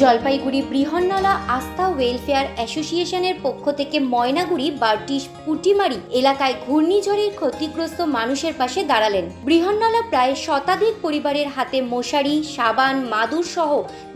জলপাইগুড়ি বৃহন্নলা আস্থা ওয়েলফেয়ার অ্যাসোসিয়েশনের পক্ষ থেকে ময়নাগুড়ি বার্টিশ পুটিমারি এলাকায় ঘূর্ণিঝড়ের ক্ষতিগ্রস্ত মানুষের পাশে দাঁড়ালেন। বৃহন্নলা প্রায় শতাধিক পরিবারের হাতে মশারি, সাবান, মাদুর সহ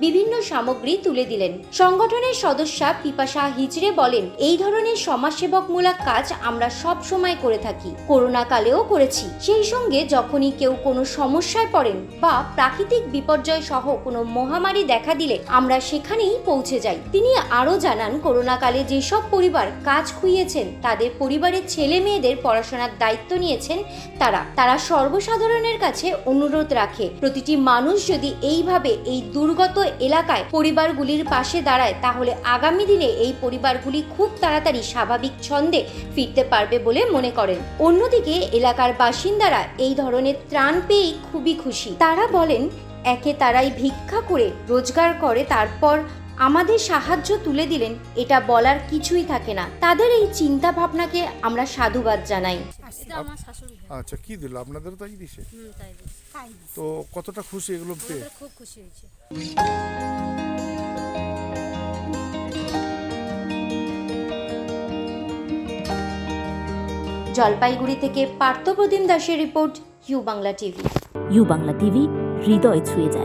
বিভিন্ন সামগ্রী তুলে দিলেন। সংগঠনের সদস্যা পিপাসা হিজড়ে বলেন, এই ধরনের সমাজসেবকমূলক কাজ আমরা সব সময় করে থাকি, করোনা কালেও করেছি। সেই সঙ্গে যখনই কেউ কোনো সমস্যায় পড়েন বা প্রাকৃতিক বিপর্যয় সহ কোনো মহামারী দেখা দিলে আমরা সেখানেই পৌঁছে যাই। তিনি আরও জানান, করোনাকালে যেসব পরিবার কাজ খুইয়েছেন, তাদের পরিবারের ছেলে মেয়েদের পড়াশোনার দায়িত্ব নিয়েছেন তারা। তারা সর্বসাধারণের কাছে অনুরোধ রাখে, প্রতিটি মানুষ যদি এইভাবে এই দুর্গত এলাকায় পরিবারগুলির পাশে দাঁড়ায়, তাহলে আগামী দিনে এই পরিবারগুলি খুব তাড়াতাড়ি স্বাভাবিক ছন্দে ফিরতে পারবে বলে মনে করেন। অন্যদিকে এলাকার বাসিন্দারা এই ধরনের ত্রাণ পেয়েই খুবই খুশি। তারা বলেন একে তারাই ভিক্ষা করে রোজগার করে তারপর আমাদের সাহায্য তুলে দিলেন এটা বলার কিছুই থাকে না। তাদের এই চিন্তা ভাবনাকে আমরা সাধুবাদ জানাই। আচ্ছা কি দিল? আপনাদেরও তাই দিছে? হুম তাই দিয়েছে। তাই দিয়েছে। তো কতটা খুশি এগুলো পেয়ে? খুব খুশি হয়েছে। জলপাইগুড়ি থেকে পার্থপ্রতিম দাসের report U Bangla TV. U Bangla TV হৃদয় ছুঁয়ে যায়।